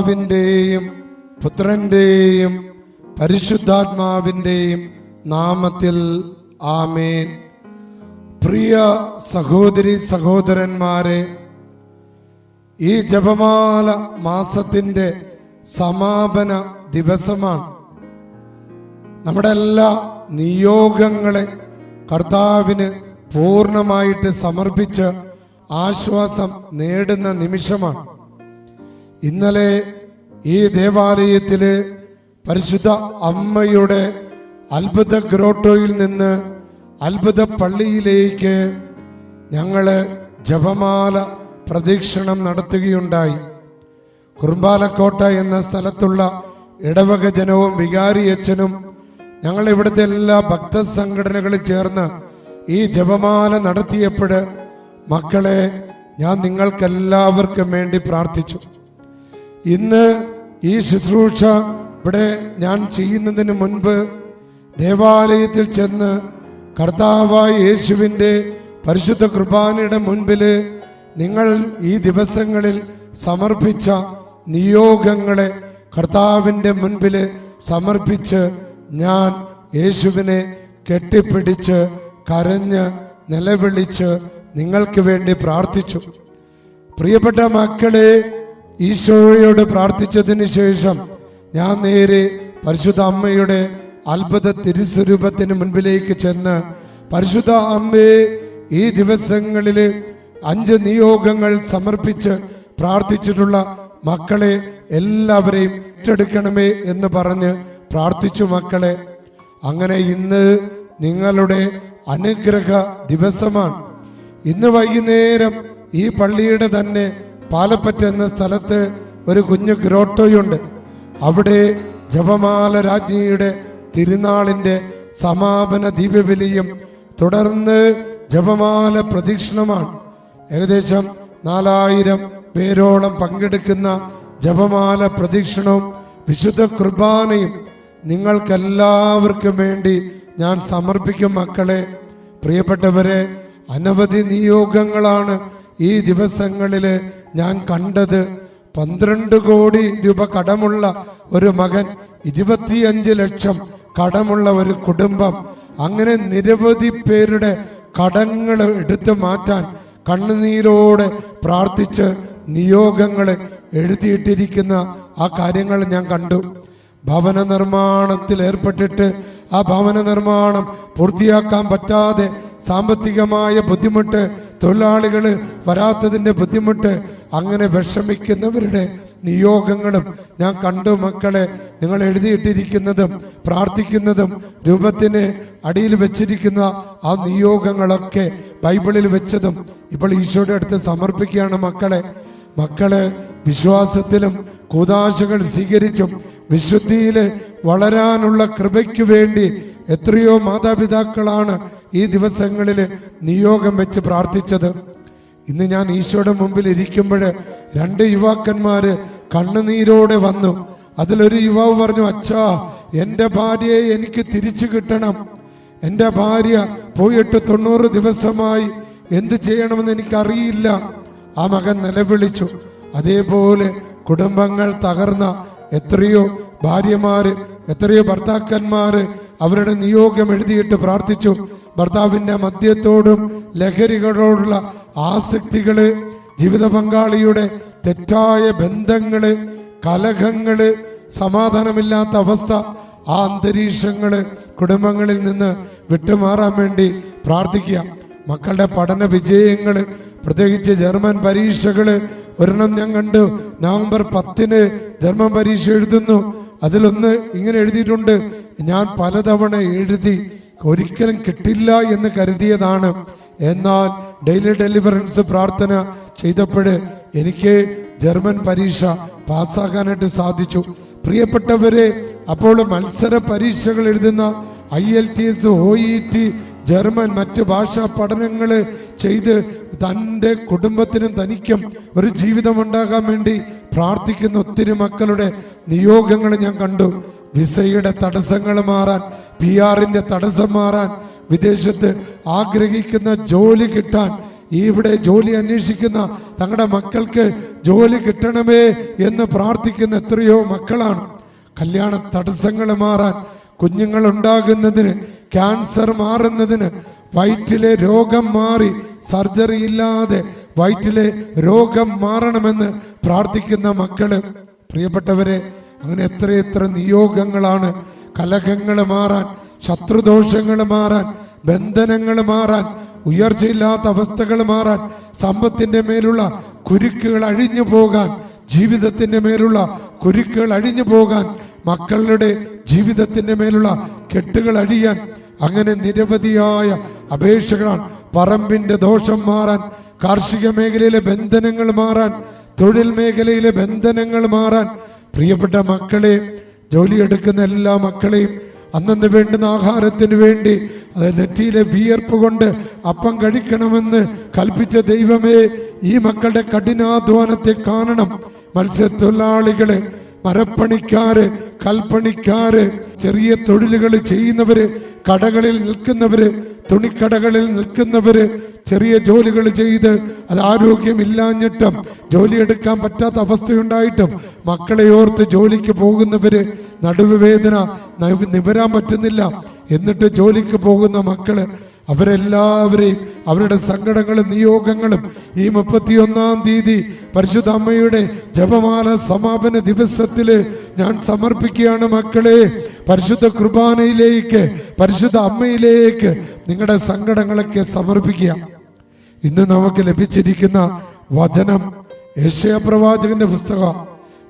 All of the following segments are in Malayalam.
പിതാവിന്റെയും പുത്രന്റെയും പരിശുദ്ധാത്മാവിന്റെയും നാമത്തിൽ ആമേൻ. പ്രിയ സഹോദരി സഹോദരന്മാരെ ഈ ജപമാല മാസത്തിന്റെ സമാപന ദിവസമാണ്. നമ്മുടെ എല്ലാ നിയോഗങ്ങളെ കർത്താവിന് പൂർണമായിട്ട് സമർപ്പിച്ച് ആശ്വാസം നേടുന്ന നിമിഷമാണ്. ഇന്നലെ ഈ ദേവാലയത്തിൽ പരിശുദ്ധ അമ്മയുടെ അത്ഭുത ഗ്രോട്ടോയിൽ നിന്ന് അത്ഭുത പള്ളിയിലേക്ക് ഞങ്ങൾ ജപമാല പ്രദക്ഷിണം നടത്തുകയുണ്ടായി. കുറുമ്പാലക്കോട്ട എന്ന സ്ഥലത്തുള്ള ഇടവക ജനവും വികാരി അച്ഛനും ഞങ്ങൾ ഇവിടുത്തെ എല്ലാ ഭക്ത സംഘടനകളിൽ ചേർന്ന് ഈ ജപമാല നടത്തിയപ്പോൾ മക്കളെ ഞാൻ നിങ്ങൾക്കെല്ലാവർക്കും വേണ്ടി പ്രാർത്ഥിച്ചു. ഇന്ന് ഈ ശുശ്രൂഷ ഇവിടെ ഞാൻ ചെയ്യുന്നതിന് മുൻപ് ദേവാലയത്തിൽ ചെന്ന് കർത്താവായ യേശുവിന്റെ പരിശുദ്ധ കുർബാനയുടെ മുൻപിൽ നിങ്ങൾ ഈ ദിവസങ്ങളിൽ സമർപ്പിച്ച നിയോഗങ്ങളെ കർത്താവിന്റെ മുൻപിൽ സമർപ്പിച്ച് ഞാൻ യേശുവിനെ കെട്ടിപ്പിടിച്ച് കരഞ്ഞ് നിലവിളിച്ച് നിങ്ങൾക്ക് വേണ്ടി പ്രാർത്ഥിച്ചു. പ്രിയപ്പെട്ട മക്കളെ ഈശോയോട് പ്രാർത്ഥിച്ചതിന് ശേഷം ഞാൻ നേരെ പരിശുദ്ധ അമ്മയുടെ അത്ഭുത തിരുസ്വരൂപത്തിന് മുൻപിലേക്ക് ചെന്ന് പരിശുദ്ധ അമ്മയെ ഈ ദിവസങ്ങളിൽ അഞ്ച് നിയോഗങ്ങൾ സമർപ്പിച്ച് പ്രാർത്ഥിച്ചിട്ടുള്ള മക്കളെ എല്ലാവരെയും ഏറ്റെടുക്കണമേ എന്ന് പറഞ്ഞ് പ്രാർത്ഥിച്ചു മക്കളെ. അങ്ങനെ ഇന്ന് നിങ്ങളുടെ അനുഗ്രഹ ദിവസമാണ്. ഇന്ന് വൈകുന്നേരം ഈ പള്ളിയുടെ തന്നെ പാലപ്പറ്റ എന്ന സ്ഥലത്ത് ഒരു കുഞ്ഞു ഗ്രോട്ടോയുണ്ട്. അവിടെ ജപമാല രാജ്ഞിയുടെ തിരുനാളിന്റെ സമാപന ദീപബലിയും തുടർന്ന് ജപമാല പ്രദക്ഷിണമാണ്. ഏകദേശം നാലായിരം പേരോളം പങ്കെടുക്കുന്ന ജപമാല പ്രദക്ഷിണവും വിശുദ്ധ കുർബാനയും നിങ്ങൾക്കെല്ലാവർക്കും വേണ്ടി ഞാൻ സമർപ്പിക്കും മക്കളെ. പ്രിയപ്പെട്ടവരെ അനവധി നിയോഗങ്ങളാണ് ഈ ദിവസങ്ങളിൽ ഞാൻ കണ്ടത് പന്ത്രണ്ട് കോടി രൂപ കടമുള്ള ഒരു മകൻ ഇരുപത്തിയഞ്ച് ലക്ഷം കടമുള്ള ഒരു കുടുംബം. അങ്ങനെ നിരവധി പേരുടെ കടങ്ങൾ എടുത്തു മാറ്റാൻ കണ്ണുനീരോടെ പ്രാർത്ഥിച്ച് നിയോഗങ്ങൾ എഴുതിയിട്ടിരിക്കുന്ന ആ കാര്യങ്ങൾ ഞാൻ കണ്ടു. ഭവന നിർമ്മാണത്തിൽ ഏർപ്പെട്ടിട്ട് ആ ഭവന നിർമ്മാണം പൂർത്തിയാക്കാൻ പറ്റാതെ സാമ്പത്തികമായ ബുദ്ധിമുട്ട് തൊഴിലാളികൾ വരാത്തതിന്റെ ബുദ്ധിമുട്ട് അങ്ങനെ വിഷമിക്കുന്നവരുടെ നിയോഗങ്ങളും ഞാൻ കണ്ടു മക്കളെ. നിങ്ങൾ എഴുതിയിട്ടിരിക്കുന്നതും പ്രാർത്ഥിക്കുന്നതും രൂപത്തിന് അടിയിൽ വെച്ചിരിക്കുന്ന ആ നിയോഗങ്ങളൊക്കെ ബൈബിളിൽ വെച്ചതും ഇപ്പോൾ ഈശോയുടെ അടുത്ത് സമർപ്പിക്കുകയാണ് മക്കളെ. മക്കൾ വിശ്വാസത്തിലും കൂതാശകൾ സ്വീകരിച്ചും വിശുദ്ധിയിൽ വളരാനുള്ള കൃപയ്ക്ക് വേണ്ടി എത്രയോ മാതാപിതാക്കളാണ് ഈ ദിവസങ്ങളിൽ നിയോഗം വെച്ച് പ്രാർത്ഥിച്ചത്. ഇന്ന് ഞാൻ ഈശോയുടെ മുമ്പിൽ ഇരിക്കുമ്പോൾ രണ്ട് യുവാക്കന്മാർ കണ്ണുനീരോടെ വന്നു. അതിലൊരു യുവാവ് പറഞ്ഞു അച്ഛാ എന്റെ ഭാര്യയെ എനിക്ക് തിരിച്ചു കിട്ടണം. എന്റെ ഭാര്യ പോയിട്ട് തൊണ്ണൂറ് ദിവസമായി എന്ത് ചെയ്യണമെന്ന് എനിക്കറിയില്ല. ആ മകൻ നിലവിളിച്ചു. അതേപോലെ കുടുംബങ്ങൾ തകർന്ന എത്രയോ ഭാര്യമാര് എത്രയോ ഭർത്താക്കന്മാര് അവരുടെ നിയോഗം എഴുതിയിട്ട് പ്രാർത്ഥിച്ചു. ഭർത്താവിന്റെ മദ്യത്തോടും ലഹരികളോടുള്ള ആസക്തികൾ ജീവിത പങ്കാളിയുടെ തെറ്റായ ബന്ധങ്ങൾ കലഹങ്ങൾ സമാധാനമില്ലാത്ത അവസ്ഥ ആ അന്തരീക്ഷങ്ങൾ കുടുംബങ്ങളിൽ നിന്ന് വിട്ടുമാറാൻ വേണ്ടി പ്രാർത്ഥിക്കുക. മക്കളുടെ പഠന വിജയങ്ങൾ പ്രത്യേകിച്ച് ജർമ്മൻ പരീക്ഷകൾ ഒരെണ്ണം ഞാൻ കണ്ടു. നവംബർ പത്തിന് ജർമ്മൻ പരീക്ഷ എഴുതുന്നു. അതിലൊന്ന് ഇങ്ങനെ എഴുതിയിട്ടുണ്ട്. ഞാൻ പലതവണ എഴുതി ഒരിക്കലും കിട്ടില്ല എന്ന് കരുതിയതാണ്. എന്നാൽ ഡെയിലി ഡെലിവറൻസ് പ്രാർത്ഥന ചെയ്തപ്പോൾ എനിക്ക് ജർമ്മൻ പരീക്ഷ പാസ്സാക്കാനായിട്ട് സാധിച്ചു. പ്രിയപ്പെട്ടവരെ അപ്പോൾ മത്സര പരീക്ഷകൾ എഴുതുന്ന I L T S O E T German മറ്റ് ഭാഷാ പഠനങ്ങൾ ചെയ്ത് തന്റെ കുടുംബത്തിനും തനിക്കും ഒരു ജീവിതം ഉണ്ടാകാൻ വേണ്ടി പ്രാർത്ഥിക്കുന്ന ഒത്തിരി മക്കളുടെ നിയോഗങ്ങൾ ഞാൻ കണ്ടു. വിസയുടെ തടസ്സങ്ങൾ മാറാൻ പി ആറിന്റെ തടസ്സം മാറാൻ വിദേശത്ത് ആഗ്രഹിക്കുന്ന ജോലി കിട്ടാൻ ഇവിടെ ജോലി അന്വേഷിക്കുന്ന തങ്ങളുടെ മക്കൾക്ക് ജോലി കിട്ടണമേ എന്ന് പ്രാർത്ഥിക്കുന്ന എത്രയോ മക്കളാണ്. കല്യാണ തടസ്സങ്ങൾ മാറാൻ കുഞ്ഞുങ്ങൾ ഉണ്ടാകുന്നതിന് ക്യാൻസർ മാറുന്നതിന് വയറ്റിലെ രോഗം മാറി സർജറി ഇല്ലാതെ വയറ്റിലെ രോഗം മാറണമെന്ന് പ്രാർത്ഥിക്കുന്ന മക്കൾ പ്രിയപ്പെട്ടവരെ അങ്ങനെ എത്രയെത്ര നിയോഗങ്ങളാണ്. കലഹങ്ങൾ മാറാൻ ശത്രുദോഷങ്ങൾ മാറാൻ ബന്ധനങ്ങൾ മാറാൻ ഉയർച്ചയില്ലാത്ത അവസ്ഥകൾ മാറാൻ സമ്പത്തിന്റെ മേലുള്ള കുരുക്കുകൾ അഴിഞ്ഞു പോകാൻ ജീവിതത്തിന്റെ മേലുള്ള കുരുക്കുകൾ അഴിഞ്ഞു പോകാൻ മക്കളുടെ ജീവിതത്തിന്റെ മേലുള്ള കെട്ടുകൾ അഴിയാൻ അങ്ങനെ നിരവധിയായ അപേക്ഷകളാണ് പറമ്പിന്റെ ദോഷം മാറാൻ കാർഷിക മേഖലയിലെ ബന്ധനങ്ങൾ മാറാൻ തൊഴിൽ മേഖലയിലെ ബന്ധനങ്ങൾ മാറാൻ പ്രിയപ്പെട്ട മക്കളെ ജോലിയെടുക്കുന്ന എല്ലാ മക്കളെയും അന്നന്ന് വേണ്ടുന്ന ആഹാരത്തിന് വേണ്ടി അത് നെറ്റിയിലെ വിയർപ്പ് കൊണ്ട് അപ്പം കഴിക്കണമെന്ന് കൽപ്പിച്ച ദൈവമേ ഈ മക്കളുടെ കഠിനാധ്വാനത്തെ കാണണം. മത്സ്യത്തൊഴിലാളികൾ മരപ്പണിക്കാര് കൽപ്പണിക്കാര് ചെറിയ തൊഴിലുകൾ ചെയ്യുന്നവര് കടകളിൽ നിൽക്കുന്നവര് തുണിക്കടകളിൽ നിൽക്കുന്നവര് ചെറിയ ജോലികൾ ചെയ്ത് അത് ആരോഗ്യമില്ലാഞ്ഞിട്ടും ജോലിയെടുക്കാൻ പറ്റാത്ത അവസ്ഥയുണ്ടായിട്ടും മക്കളെ ഓർത്ത് ജോലിക്ക് പോകുന്നവര് നടുവുവേദന നിവരാൻ പറ്റുന്നില്ല. എന്നിട്ട് ജോലിക്ക് പോകുന്ന മക്കൾ അവരെല്ലാവരെയും അവരുടെ സങ്കടങ്ങളും നിയോഗങ്ങളും ഈ മുപ്പത്തിയൊന്നാം തീയതി പരിശുദ്ധ അമ്മയുടെ ജപമാല സമാപന ദിവസത്തിൽ ഞാൻ സമർപ്പിക്കുകയാണ് മക്കളെ. പരിശുദ്ധ കുർബാനയിലേക്ക് പരിശുദ്ധ അമ്മയിലേക്ക് നിങ്ങളുടെ സങ്കടങ്ങളൊക്കെ സമർപ്പിക്കുക. ഇന്ന് നമുക്ക് ലഭിച്ചിരിക്കുന്ന വചനം യേശയപ്രവാചകന്റെ പുസ്തകം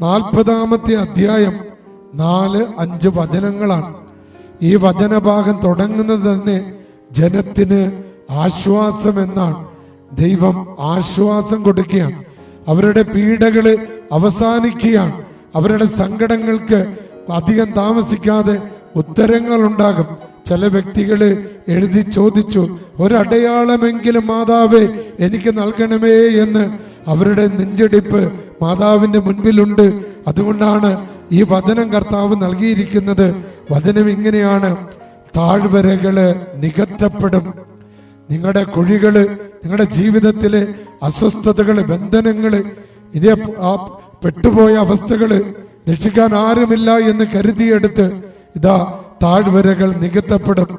നാൽപ്പതാമത്തെ അധ്യായം നാല് അഞ്ച് വചനങ്ങളാണ്. ഈ വചനഭാഗം തുടങ്ങുന്നത് തന്നെ ജനത്തിന് ആശ്വാസം എന്നാണ് ദൈവം ആശ്വാസം കൊടുക്കുകയാണ്. അവരുടെ പീഡകൾ അവസാനിക്കുകയാണ്. അവരുടെ സങ്കടങ്ങൾക്ക് അധികം താമസിക്കാതെ ഉത്തരങ്ങൾ ഉണ്ടാകും ചില വ്യക്തികൾ എഴുതി ചോദിച്ചു ഒരടയാളമെങ്കിലും മാതാവേ എനിക്ക് നൽകണമേ എന്ന്. അവരുടെ നെഞ്ചെടുപ്പ് മാതാവിന്റെ മുൻപിലുണ്ട്. അതുകൊണ്ടാണ് ഈ വചനം കർത്താവ് നൽകിയിരിക്കുന്നത്. വചനം ഇങ്ങനെയാണ്. താഴ്വരകൾ നികത്തപ്പെടും. നിങ്ങളുടെ കുഴികൾ നിങ്ങളുടെ ജീവിതത്തിലെ അസ്വസ്ഥതകൾ ബന്ധനങ്ങൾ ഇതേ പെട്ടുപോയ അവസ്ഥകൾ രക്ഷിക്കാൻ ആരുമില്ല എന്ന് കരുതിയെടുത്ത് ഇതാ താഴ്വരകൾ നികത്തപ്പെടും.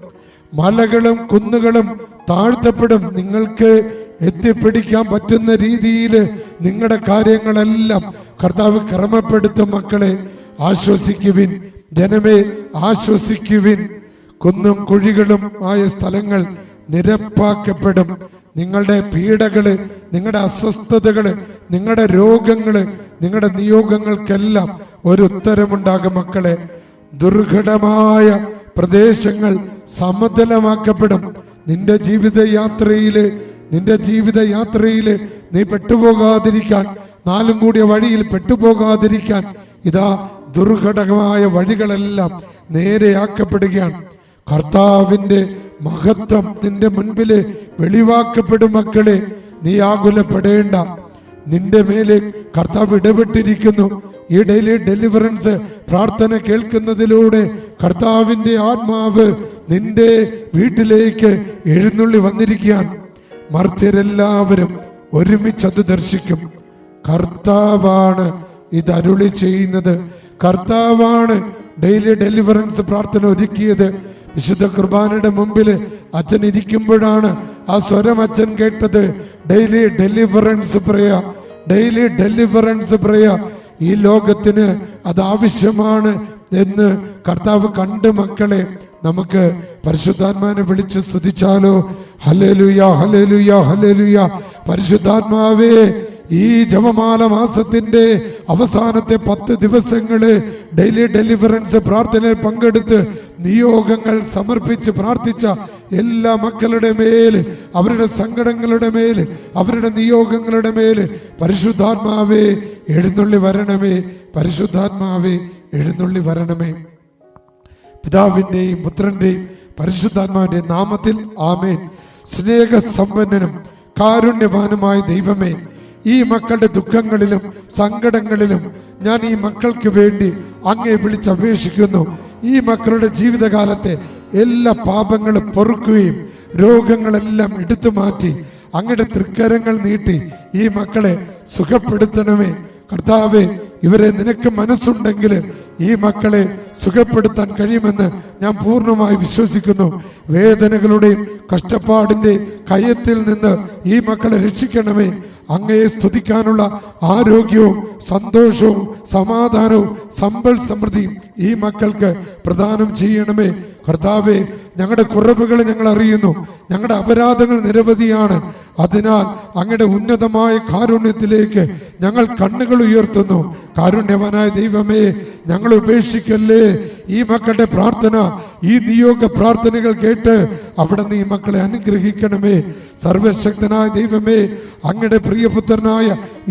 മലകളും കുന്നുകളും താഴ്ത്തപ്പെടും. നിങ്ങൾക്ക് എത്തിപ്പിടിക്കാൻ പറ്റുന്ന രീതിയിൽ നിങ്ങളുടെ കാര്യങ്ങളെല്ലാം കർത്താവ് ക്രമപ്പെടുത്തും മക്കളെ. ആശ്വസിക്കുവിൻ. ജനമേ ആശ്വസിക്കുവിൻ. കുന്നും കുഴികളും ആയ സ്ഥലങ്ങൾ നിരപ്പാക്കപ്പെടും. നിങ്ങളുടെ പീഡകൾ നിങ്ങളുടെ അസ്വസ്ഥതകൾ നിങ്ങളുടെ രോഗങ്ങൾ നിങ്ങളുടെ നിയോഗങ്ങൾക്കെല്ലാം ഒരു ഉത്തരമുണ്ടാകും മക്കളെ. ദുർഘടമായ പ്രദേശങ്ങൾ സമതലമാക്കപ്പെടും. നിന്റെ ജീവിത യാത്രയിൽ നിന്റെ ജീവിത യാത്രയിൽ നീ പെട്ടുപോകാതിരിക്കാൻ നാലും കൂടിയ വഴിയിൽ പെട്ടുപോകാതിരിക്കാൻ ഇതാ ദുർഘടകമായ വഴികളെല്ലാം നേരെയാക്കപ്പെടുകയാണ്. കർത്താവിന്റെ മഹത്വം നിന്റെ മുൻപിൽ വെളിവാക്കപ്പെടും മക്കളെ നീ ആകുലപ്പെടേണ്ട. നിന്റെ മേലെ കർത്താവ് ഇടപെട്ടിരിക്കുന്നു. ഈ ഡെയിലി ഡെലിവറൻസ് പ്രാർത്ഥന കേൾക്കുന്നതിലൂടെ കർത്താവിന്റെ ആത്മാവ് നിന്റെ വീട്ടിലേക്ക് എഴുന്നള്ളി വന്നിരിക്കുകയാണ്. മർത്യരെല്ലാവരും ഒരുമിച്ച് അത് ദർശിക്കും. കർത്താവാണ് ഇത് അരുളി ചെയ്യുന്നത്. കർത്താവാണ് ഡെയിലി ഡെലിവറൻസ് പ്രാർത്ഥന ഒരുക്കിയത്. വിശുദ്ധ കുർബാനയുടെ മുമ്പിൽ അച്ഛൻ ഇരിക്കുമ്പോഴാണ് ആ സ്വരം അച്ഛൻ കേട്ടത്. Daily deliverance prayer daily deliverance prayer ഈ ലോകത്തിന് അത് ആവശ്യമാണ് എന്ന് കർത്താവ് കണ്ട് മക്കളെ നമുക്ക് പരിശുദ്ധാത്മാനെ വിളിച്ച് സ്തുതിച്ചാലോ? ഹലേലുയ ഹലേലുയ ഹലേലുയ പരിശുദ്ധാത്മാവേ ഈ ജപമാല മാസത്തിന്റെ അവസാനത്തെ പത്ത് ദിവസങ്ങൾ ഡെയിലി ഡെലിവറൻസ് പ്രാർത്ഥനയിൽ പങ്കെടുത്ത് നിയോഗങ്ങൾ സമർപ്പിച്ച് പ്രാർത്ഥിച്ച എല്ലാ മക്കളുടെ മേൽ അവരുടെ സങ്കടങ്ങളുടെ മേൽ അവരുടെ നിയോഗങ്ങളുടെ മേൽ പരിശുദ്ധാത്മാവേ എഴുന്നള്ളി വരണമേ പരിശുദ്ധാത്മാവേ എഴുന്നള്ളി വരണമേ. പിതാവിന്റെയും പുത്രന്റെയും പരിശുദ്ധാത്മാവിന്റെ നാമത്തിൽ ആമേൻ. സ്നേഹസമ്പന്നനും കാരുണ്യവാനുമായ ദൈവമേ ഈ മക്കളുടെ ദുഃഖങ്ങളിലും സങ്കടങ്ങളിലും ഞാൻ ഈ മക്കൾക്ക് വേണ്ടി അങ്ങേ വിളിച്ചപേക്ഷിക്കുന്നു ഈ മക്കളുടെ ജീവിതകാലത്തെ എല്ലാ പാപങ്ങളും പൊറുക്കുകയും രോഗങ്ങളെല്ലാം എടുത്തു മാറ്റി അങ്ങയുടെ തൃക്കരങ്ങൾ നീട്ടി ഈ മക്കളെ സുഖപ്പെടുത്തണമേ. കർത്താവെ ഇവരെ നിനക്ക് മനസ്സുണ്ടെങ്കിൽ ഈ മക്കളെ സുഖപ്പെടുത്താൻ കഴിയുമെന്ന് ഞാൻ പൂർണമായി വിശ്വസിക്കുന്നു. വേദനകളുടെയും കഷ്ടപ്പാടിന്റെ കയത്തിൽ നിന്ന് ഈ മക്കളെ രക്ഷിക്കണമേ. അങ്ങയെ സ്തുതിക്കാനുള്ള ആരോഗ്യവും സന്തോഷവും സമാധാനവും സമ്പൽ സമൃദ്ധിയും ഈ മക്കൾക്ക് പ്രദാനം ചെയ്യണമേ. കർത്താവേ ഞങ്ങളുടെ കുറവുകൾ ഞങ്ങൾ അറിയുന്നു. ഞങ്ങളുടെ അപരാധങ്ങൾ നിരവധിയാണ്. അതിനാൽ അങ്ങയുടെ ഉന്നതമായ കാരുണ്യത്തിലേക്ക് ഞങ്ങൾ കണ്ണുകൾ ഉയർത്തുന്നു. കാരുണ്യവാനായ ദൈവമേ ഞങ്ങൾ ഉപേക്ഷിക്കല്ലേ? ഈ മക്കളുടെ പ്രാർത്ഥന ഈ നിയോഗ പ്രാർത്ഥനകൾ കേട്ട് അവിടെ നീ മക്കളെ അനുഗ്രഹിക്കണമേ. സർവശക്തനായ ദൈവമേ അങ്ങയുടെ പ്രിയപുത്രനായ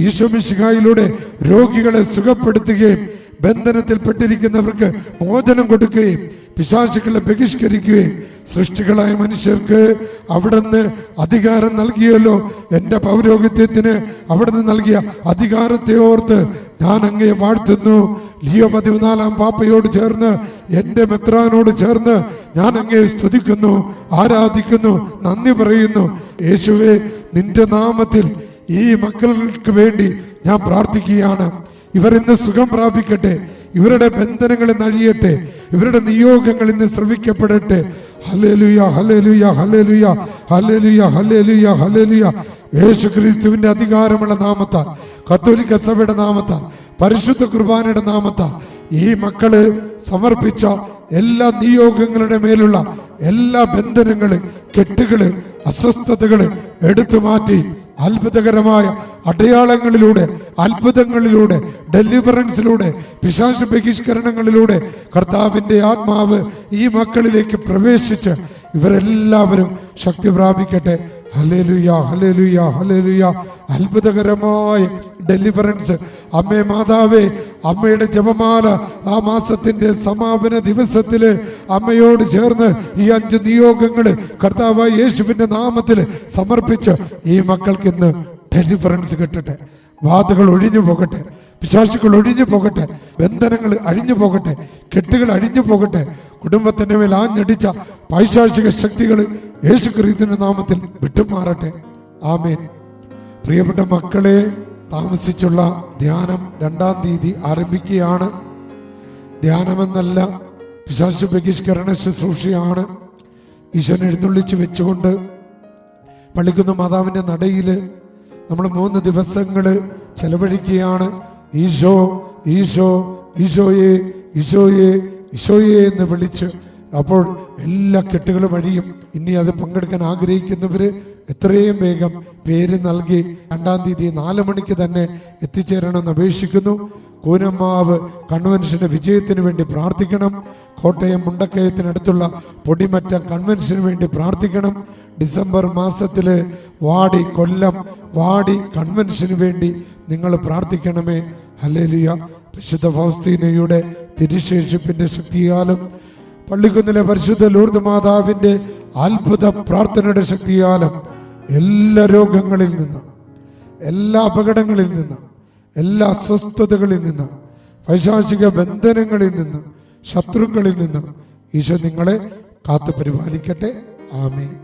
ഈശോമിശിഹായിലൂടെ രോഗികളെ സുഖപ്പെടുത്തുകയും ബന്ധനത്തിൽപ്പെട്ടിരിക്കുന്നവർക്ക് മോചനം കൊടുക്കുകയും പിശാചുക്കളെ ബഹിഷ്കരിക്കുകയും സൃഷ്ടികളായ മനുഷ്യർക്ക് അവിടുന്ന് അധികാരം നൽകിയല്ലോ. എന്റെ പൗരോഹിത്യത്തിന് അവിടുന്ന് നൽകിയ അധികാരത്തെ ഓർത്ത് ഞാൻ അങ്ങയെ വാഴ്ത്തുന്നു. ലിയോ പതിനാലാം പാപ്പയോട് ചേർന്ന് എന്റെ മെത്രാനോട് ചേർന്ന് ഞാൻ അങ്ങയെ സ്തുതിക്കുന്നു ആരാധിക്കുന്നു നന്ദി പറയുന്നു. യേശുവെ നിന്റെ നാമത്തിൽ ഈ മക്കൾക്ക് വേണ്ടി ഞാൻ പ്രാർത്ഥിക്കുകയാണ്. ഇവർ ഇന്ന് സുഖം പ്രാപിക്കട്ടെ. ഇവരുടെ ബന്ധനങ്ങളെ നഴിയട്ടെ. ഇവരുടെ നിയോഗങ്ങൾ ഇന്ന് ശ്രവിക്കപ്പെടട്ടെ. Hallelujah hallelujah hallelujah hallelujah hallelujah hallelujah. യേശു ക്രിസ്തുവിന്റെ അധികാരമുള്ള നാമത്താൽ കത്തോലിക്ക സഭയുടെ നാമത്താൽ പരിശുദ്ധ കുർബാനയുടെ നാമത്താൽ ഈ മക്കൾ സമർപ്പിച്ച എല്ലാ നിയോഗങ്ങളുടെ മേലുള്ള എല്ലാ ബന്ധനങ്ങൾ കെട്ടുകൾ അസ്വസ്ഥതകൾ എടുത്തു മാറ്റി അത്ഭുതകരമായ അടയാളങ്ങളിലൂടെ അത്ഭുതങ്ങളിലൂടെ ഡെലിവറൻസിലൂടെ പിശാശ ബഹിഷ്കരണങ്ങളിലൂടെ കർത്താവിന്റെ ആത്മാവ് ഈ മക്കളിലേക്ക് പ്രവേശിച്ച് ഇവരെല്ലാവരും ശക്തി പ്രാപിക്കട്ടെ. ഹലേലുയ ഹലേലുയ ഹലേലുയ അത്ഭുതകരമായ ഡെലിവറൻസ് അമ്മേ മാതാവേ അമ്മയുടെ ജപമാല ആ മാസത്തിന്റെ സമാപന ദിവസത്തിൽ അമ്മയോട് ചേർന്ന് ഈ അഞ്ച് നിയോഗങ്ങൾ കർത്താവായ യേശുവിന്റെ നാമത്തിൽ സമർപ്പിച്ച് ഈ മക്കൾക്ക് ഇന്ന് ഡെലിവറൻസ് കിട്ടട്ടെ. വാതുകൾ ഒഴിഞ്ഞു പോകട്ടെ പിശാശുക്കൾ ഒഴിഞ്ഞു പോകട്ടെ ബന്ധനങ്ങൾ അഴിഞ്ഞു പോകട്ടെ കെട്ടുകൾ അഴിഞ്ഞു പോകട്ടെ കുടുംബത്തിന്റെ മേൽ ആഞ്ഞടിച്ച പൈശാചിക ശക്തികൾ യേശു ക്രിസ്തുവിന്റെ നാമത്തിൽ വിട്ടുമാറട്ടെ. ആമേൻ. പ്രിയപ്പെട്ട മക്കളെ താമസിച്ചുള്ള ധ്യാനം രണ്ടാം തീയതി ആരംഭിക്കുകയാണ്. ധ്യാനമെന്നല്ല പിശാശു ബഹിഷ്കരണ ശുശ്രൂഷയാണ്. ഈശ്വരൻ എഴുന്നള്ളിച്ച് വെച്ചുകൊണ്ട് പള്ളിക്കുന്ന മാതാവിന്റെ നടയിൽ നമ്മൾ മൂന്ന് ദിവസങ്ങൾ ചെലവഴിക്കുകയാണ്. ഈശോ ഈശോ ഈശോയെ ഈശോയെ ഈശോയെ എന്ന് വിളിച്ച് അപ്പോൾ എല്ലാ കെട്ടുകളും വഴിയും ഇനി അത് പങ്കെടുക്കാൻ ആഗ്രഹിക്കുന്നവര് എത്രയും വേഗം പേര് നൽകി രണ്ടാം തീയതി നാല് മണിക്ക് തന്നെ എത്തിച്ചേരണമെന്ന് അപേക്ഷിക്കുന്നു. കൂനമ്മാവ് കൺവെൻഷന്റെ വിജയത്തിന് വേണ്ടി പ്രാർത്ഥിക്കണം. കോട്ടയം മുണ്ടക്കയത്തിനടുത്തുള്ള പൊടിമറ്റ കൺവെൻഷന് വേണ്ടി പ്രാർത്ഥിക്കണം. ഡിസംബർ മാസത്തിൽ വാടി കൊല്ലം വാടി കൺവെൻഷന് വേണ്ടി നിങ്ങൾ പ്രാർത്ഥിക്കണമേ. ഹലേലിയ വിശുദ്ധ ഫൗസ്തീനയുടെ തിരുശേഷിപ്പിന്റെ ശക്തിയാലും പള്ളിക്കുന്നിലെ പരിശുദ്ധ ലൂർദ് മാതാവിന്റെ അത്ഭുത പ്രാർത്ഥനയുടെ ശക്തിയാലും എല്ലാ രോഗങ്ങളിൽ നിന്ന് എല്ലാ അപകടങ്ങളിൽ നിന്ന് എല്ലാ അസ്വസ്ഥതകളിൽ നിന്ന് പൈശാചിക ബന്ധനങ്ങളിൽ നിന്ന് ശത്രുക്കളിൽ നിന്ന് ഈശോ നിങ്ങളെ കാത്തു പരിപാലിക്കട്ടെ ആമേൻ.